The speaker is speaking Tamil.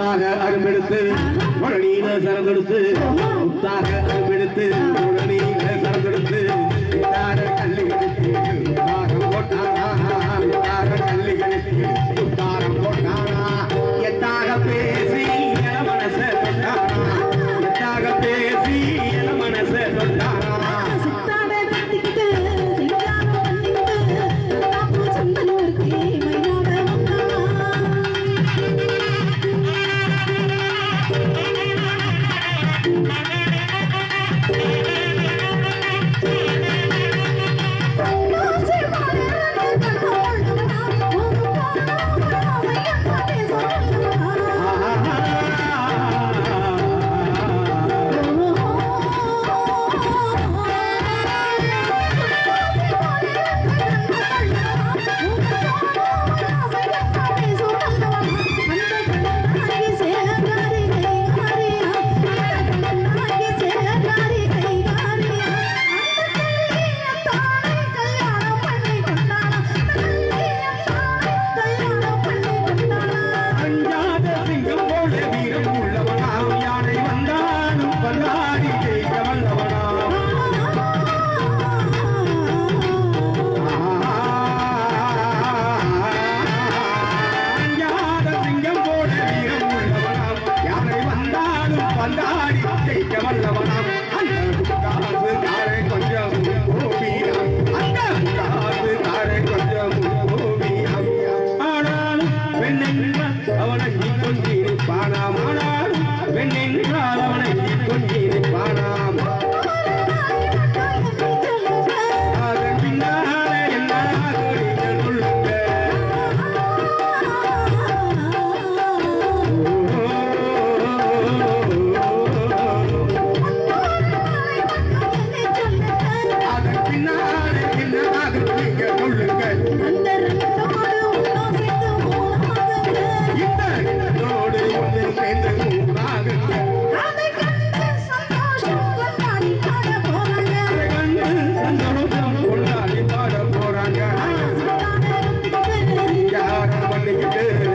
முத்தாக அருமெடுத்து முரணியில சரந்தெடுத்து முத்தாக அருமெடுத்து முரணியில சரந்தெடுத்து முத்தார கல்லிகளுக்கு முத்தாரம் போட்டானா முத்தார கல்லிகளுக்கு முத்தாரம் போட்டானா எத்தாக பேர் கொண்டாடி ஜெயிக்க வல்லவனாம். அந்த காசு காரை கொஞ்சம் கோபியாம் அந்த காசு காரை கொஞ்சம் கோபியாம் ஆனாலும் பெண்ணென்றால் அவனை நீ கொஞ்சிருப்பானாம் ஆனாலும் பெண்ணென்றால் அவனை நீ நின்றுக்கிட்டு